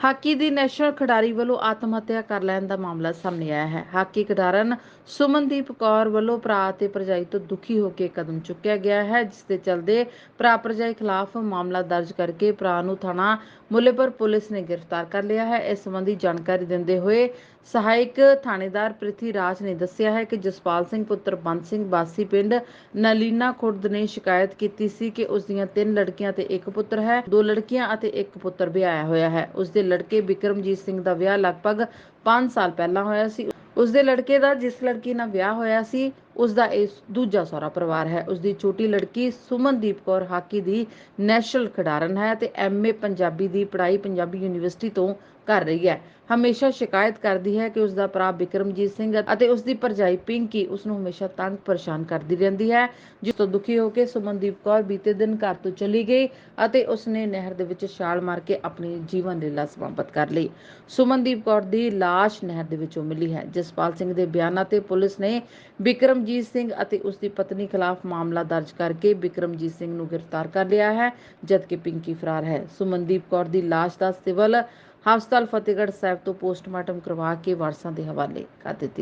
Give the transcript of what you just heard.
Hockey ਦੀ national ਖਿਡਾਰੀ ਵੱਲੋਂ ਆਤਮ ਹੱਤਿਆ ਕਰ ਲੈਣ ਦਾ ਮਾਮਲਾ ਸਾਹਮਣੇ ਆਇਆ ਹੈ। ਹਾਕੀ ਖਿਡਾਰਨ ਸੁਮਨਦੀਪ ਕੌਰ ਵੱਲੋਂ ਭਰਾ ਅਤੇ ਭਰਜਾਈ ਤੋਂ ਦੁਖੀ ਹੋ ਕੇ ਕਦਮ ਚੁੱਕਿਆ ਗਿਆ ਹੈ, ਜਿਸ ਦੇ ਚਲਦੇ ਭਰਾ ਭਰਜਾਈ ਖਿਲਾਫ ਮਾਮਲਾ ਦਰਜ ਕਰਕੇ ਭਰਾ ਨੂੰ ਥਾਣਾ ਮੁੱਲੇਪੁਰ ਪੁਲਿਸ ਨੇ ਗ੍ਰਿਫਤਾਰ ਕਰ ਲਿਆ ਹੈ। ਇਸ ਸੰਬੰਧੀ ਜਾਣਕਾਰੀ ਦਿੰਦੇ ਹੋਏ ਸਹਾਇਕ ਥਾਣੇਦਾਰ ਪ੍ਰਿਥੀ ਰਾਜ ਨੇ ਦੱਸਿਆ ਹੈ ਕਿ ਜਸਪਾਲ ਸਿੰਘ ਪੁੱਤਰ ਬੰਦ ਸਿੰਘ ਬਾਸੀ ਪਿੰਡ ਨਲੀਨਾ ਖੁਰਦ ਨੇ ਸ਼ਿਕਾਇਤ ਕੀਤੀ ਸੀ ਕਿ ਉਸ ਦੀਆਂ ਤਿੰਨ ਲੜਕੀਆਂ ਤੇ ਇੱਕ ਪੁੱਤਰ ਹੈ, ਦੋ ਲੜਕੀਆਂ ਅਤੇ ਇੱਕ ਪੁੱਤਰ ਵਿਆਹਿਆ ਹੋਇਆ ਹੈ। ਉਸ ਦੇ ਲੜਕੇ ਬਿਕਰਮਜੀਤ ਸਿੰਘ ਦਾ ਵਿਆਹ ਲਗਭਗ 5 ਸਾਲ ਪਹਿਲਾਂ ਹੋਇਆ ਸੀ। ਉਸ ਦੇ ਲੜਕੇ ਦਾ, ਜਿਸ ਲੜਕੀ ਨਾਲ ਵਿਆਹ ਹੋਇਆ ਸੀ ਉਸ ਦਾ ਇਹ ਦੂਜਾ ਸਹੁਰਾ ਪਰਿਵਾਰ ਹੈ। ਉਸ ਦੀ ਛੋਟੀ ਲੜਕੀ ਸੁਮਨਦੀਪ ਕੌਰ ਹਾਕੀ ਦੀ ਨੈਸ਼ਨਲ ਖਿਡਾਰਨ ਹੈ ਤੇ ਐਮਏ ਪੰਜਾਬੀ ਦੀ ਪੜ੍ਹਾਈ ਪੰਜਾਬੀ ਯੂਨੀਵਰਸਿਟੀ ਤੋਂ ਕਰ ਰਹੀ ਹੈ। ਹਮੇਸ਼ਾ ਸ਼ਿਕਾਇਤ ਕਰਦੀ ਹੈ ਕਿ ਉਸ ਦਾ ਭਰਾ ਵਿਕਰਮਜੀਤ ਸਿੰਘ ਅਤੇ ਉਸ ਦੀ ਭਰਜਾਈ ਪਿੰਕੀ ਉਸ ਨੂੰ ਹਮੇਸ਼ਾ ਤੰਗ ਪਰੇਸ਼ਾਨ ਕਰਦੀ ਰਹਿੰਦੀ ਹੈ, ਜਿਸ ਤੋਂ ਦੁਖੀ ਹੋ ਕੇ ਸੁਮਨਦੀਪ ਕੌਰ ਬੀਤੇ ਦਿਨ ਘਰ ਤੋਂ ਚਲੀ ਗਈ ਅਤੇ ਉਸ ਨੇ ਨਹਿਰ ਦੇ ਵਿੱਚ ਛਾਲ ਮਾਰ ਕੇ ਆਪਣੀ ਜੀਵਨ ਲੀਲਾ ਸਮਾਪਤ ਕਰ ਲਈ। ਸੁਮਨਦੀਪ ਕੌਰ ਦੀ ਲਾਸ਼ ਨਹਿਰ ਦੇ ਵਿੱਚੋਂ ਮਿਲੀ ਹੈ। ਜਸਪਾਲ ਸਿੰਘ ਦੇ ਬਿਆਨਾਂ ਤੇ ਪੁਲਿਸ ਨੇ ਵਿਕਰਮਜੀਤ ਸਿੰਘ ਅਤੇ ਉਸ ਦੀ ਪਤਨੀ ਖਿਲਾਫ ਮਾਮਲਾ ਦਰਜ ਕਰਕੇ ਬਿਕਰਮਜੀਤ ਸਿੰਘ ਨੂੰ ਗ੍ਰਿਫਤਾਰ ਕਰ ਲਿਆ ਹੈ, ਜਦਕਿ ਪਿੰਕੀ ਫਰਾਰ ਹੈ। ਸੁਮਨਦੀਪ ਕੌਰ ਦੀ ਲਾਸ਼ ਦਾ ਸਿਵਲ ਹਸਪਤਾਲ ਫਤਿਹਗੜ੍ਹ ਸਾਹਿਬ ਤੋਂ ਪੋਸਟਮਾਰਟਮ ਕਰਵਾ ਕੇ ਵਾਰਸਾਂ ਦੇ ਹਵਾਲੇ ਕਰ ਦਿੱਤੀ